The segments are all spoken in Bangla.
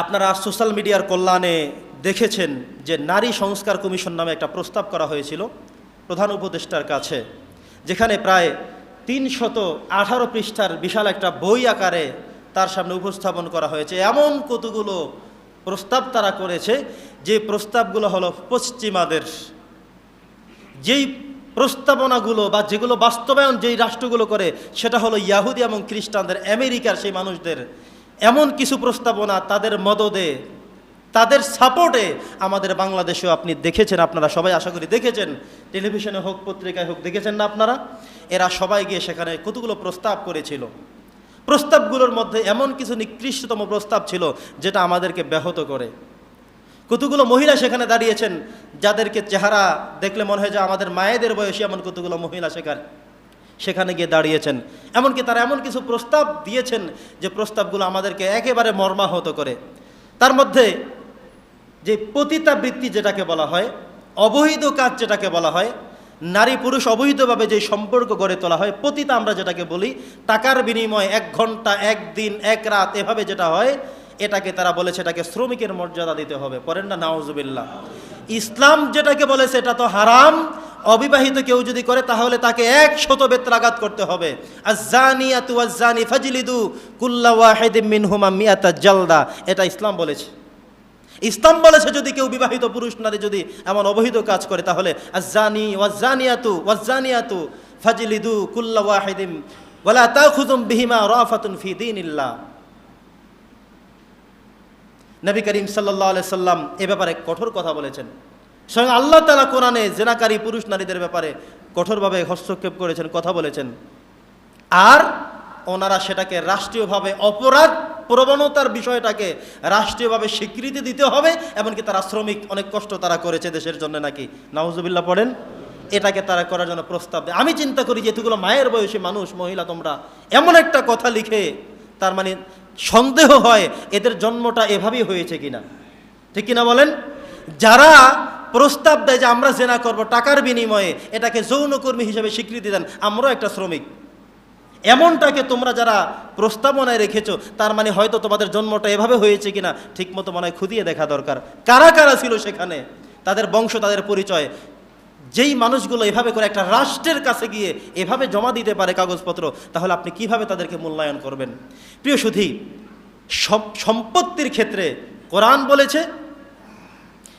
আপনারা সোশ্যাল মিডিয়ার কল্যাণে দেখেছেন যে নারী সংস্কার কমিশন নামে একটা প্রস্তাব করা হয়েছিল প্রধান উপদেষ্টার কাছে, যেখানে প্রায় তিনশত আঠারো পৃষ্ঠার বিশাল একটা বই আকারে তার সামনে উপস্থাপন করা হয়েছে। এমন কতগুলো প্রস্তাব তারা করেছে যে প্রস্তাবগুলো হলো পশ্চিমাদের। যেই প্রস্তাবনাগুলো বা যেগুলো বাস্তবায়ন যেই রাষ্ট্রগুলো করে, সেটা হলো ইয়াহুদি এবং খ্রিস্টানদের, আমেরিকার সেই মানুষদের এমন কিছু প্রস্তাবনা তাদের মদদে, তাদের সাপোর্টে আমাদের বাংলাদেশেও আপনি দেখেছেন, আপনারা সবাই আশা করি দেখেছেন, টেলিভিশনে হোক, পত্রিকায় হোক, দেখেছেন না আপনারা? এরা সবাই গিয়ে সেখানে কতগুলো প্রস্তাব করেছিল। প্রস্তাবগুলোর মধ্যে এমন কিছু নিকৃষ্টতম প্রস্তাব ছিল যেটা আমাদেরকে ব্যাহত করে। কতগুলো মহিলা সেখানে দাঁড়িয়েছেন, যাদেরকে চেহারা দেখলে মনে হয় যে আমাদের মায়েদের বয়সী এমন কতগুলো মহিলা সেখানে। সেখানে গিয়ে দাঁড়িয়েছেন। এমনকি তারা এমন কিছু প্রস্তাব দিয়েছেন যে প্রস্তাবগুলো আমাদেরকে একেবারে মর্মাহত করে। তার মধ্যে যে পতিতাবৃত্তি যেটাকে বলা হয়, অবৈধ কাজ যেটাকে বলা হয়, নারী পুরুষ অবৈধভাবে যে সম্পর্ক গড়ে তোলা হয়, পতিতা আমরা যেটাকে বলি, টাকার বিনিময়ে এক ঘণ্টা, এক দিন, এক রাত এভাবে যেটা হয়, এটাকে তারা বলেছে এটাকে শ্রমিকের মর্যাদা দিতে হবে। পরেন না নাওজুবিল্লাহ ইসলাম যেটাকে বলেছে এটা তো হারাম অবিবাহিত কেউ যদি করে, তাহলে তাকে এক শত বেত্রাঘাত করতে হবে। আজানিয়াতু আজানি ফাজলিদু কুল্লা ওয়াহিদিম মিনহুমা মিয়াতা জালদা। এটা ইসলাম বলেছে। ইসলাম বলেছে, যদি কেউ বিবাহিত পুরুষ নারী যদি এমন অবহিত কাজ করে, তাহলে আজানি ওয়াজানিয়াতু ওয়াজানিয়াতু ফাজলিদু কুল্লা ওয়াহিদিম ওয়ালা তাখুযুম বিহিমা রাফাতুন ফি দীনিল্লাহ। নবী করিম সাল্লাহ সাল্লাম এ ব্যাপারে কঠোর কথা বলেছেন। স্বয়ং আল্লাহ তালা কোরআনে জেনাকারী পুরুষ নারীদের ব্যাপারে কঠোরভাবে হস্তক্ষেপ করেছেন, কথা বলেছেন। আর ওনারা সেটাকে রাষ্ট্রীয়ভাবে অপরাধ প্রবণতার বিষয়টাকে রাষ্ট্রীয়ভাবে স্বীকৃতি দিতে হবে, এমনকি তারা শ্রমিক, অনেক কষ্ট তারা করেছে দেশের জন্য নাকি। নাউজুবিল্লাহ পড়েন, এটাকে তারা করার জন্য প্রস্তাব দেয়। আমি চিন্তা করি যে এতগুলো মায়ের বয়সী মানুষ, মহিলা তোমরা এমন একটা কথা লিখে, তার মানে সন্দেহ হয় এদের জন্মটা এভাবেই হয়েছে কিনা। ঠিক কিনা বলেন? যারা প্রস্তাব দেয় যে আমরা জেনা করব, টাকার বিনিময়ে এটাকে যৌনকর্মী হিসেবে স্বীকৃতি দেন, আমরাও একটা শ্রমিক। এমনটাকে তোমরা যারা প্রস্তাবনায় রেখেছো, তার মানে হয়তো তোমাদের জন্মটা এভাবে হয়েছে কিনা, ঠিকমতো মনে হয় খুদিয়ে দেখা দরকার। কারা কারা ছিল সেখানে? তাদের বংশ, তাদের পরিচয়। যেই মানুষগুলো এভাবে করে একটা রাষ্ট্রের কাছে গিয়ে এভাবে জমা দিতে পারে কাগজপত্র, তাহলে আপনি কীভাবে তাদেরকে মূল্যায়ন করবেন? প্রিয় সুধী সম্পত্তির ক্ষেত্রে কোরআন বলেছে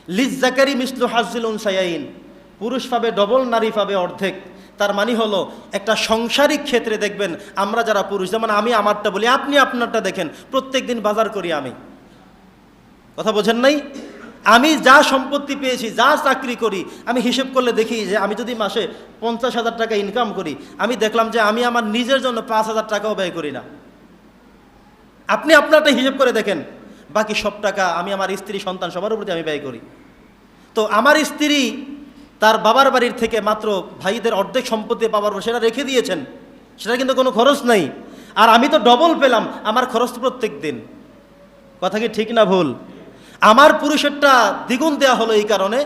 লিজ জাকারি মিসলু হাজুল উনসায়াইন পুরুষ পাবে ডবল নারী পাবে অর্ধেক। তার মানে হলো, একটা সংসারিক ক্ষেত্রে দেখবেন, আমরা যারা পুরুষ, যেমন আমি আমারটা বলি, আপনি আপনারটা দেখেন, প্রত্যেক দিন বাজার করি আমি। কথা বোঝেন নাই? আমি যা সম্পত্তি পেয়েছি, যা চাকরি করি, আমি হিসেব করলে দেখি যে আমি যদি মাসে পঞ্চাশ হাজার টাকা ইনকাম করি, আমি দেখলাম যে আমি আমার নিজের জন্য পাঁচ হাজার টাকাও ব্যয় করি না। আপনি আপনারটা হিসেব করে দেখেন। বাকি সব টাকা আমি আমার স্ত্রী, সন্তান সবার উপরে আমি ব্যয় করি। তো আমার স্ত্রী তার বাবার বাড়ির থেকে মাত্র ভাইদের অর্ধেক সম্পত্তি পাবার সেটা রেখে দিয়েছেন। সেটা কিন্তু কোনো খরচ নাই। আর আমি তো ডবল পেলাম, আমার খরচ প্রত্যেক দিন। কথা কি ঠিক না ভুল? আমার পুরুষেরটা দ্বিগুণ দেওয়া হলো এই কারণে।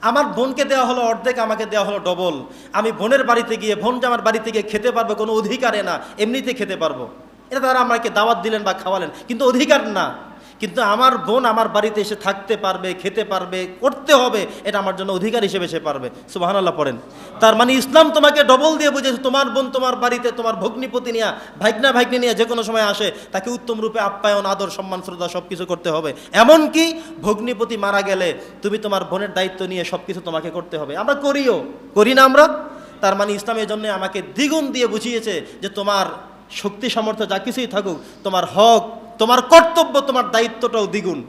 আমার বোনকে দেওয়া হলো অর্ধেক, আমাকে দেওয়া হলো ডবল আমি বোনের বাড়িতে গিয়ে, বোন আমার বাড়িতে গিয়ে খেতে পারব কোনো অধিকারে না, এমনিতে খেতে পারব। এটা তারা আমাকে দাওয়াত দিলেন বা খাওয়ালেন, কিন্তু অধিকার না। কিন্তু আমার বোন আমার বাড়িতে এসে থাকতে পারবে, খেতে পারবে, করতে হবে, এটা আমার জন্য অধিকার হিসেবে সে পারবে। সুবাহানাল্লাহ পড়েন। তার মানে ইসলাম তোমাকে ডবল দিয়ে বুঝেছে, তোমার বোন তোমার বাড়িতে, তোমার ভগ্নিপতি নিয়ে ভাইকনা ভাইকনি নিয়ে যে কোনো সময় আসে, তাকে উত্তম রূপে আপ্যায়ন, আদর, সম্মান, শ্রদ্ধা সব কিছু করতে হবে। এমনকি ভগ্নিপতি মারা গেলে তুমি তোমার বোনের দায়িত্ব নিয়ে সব কিছু তোমাকে করতে হবে। আমরা করিও, করি না আমরা? তার মানে ইসলামের জন্য আমাকে দ্বিগুণ দিয়ে বুঝিয়েছে যে তোমার শক্তি সামর্থ্য যা কিছুই থাকুক, তোমার হক তোমার কর্তব্য তোমার দায়িত্বটাও দ্বিগুণ।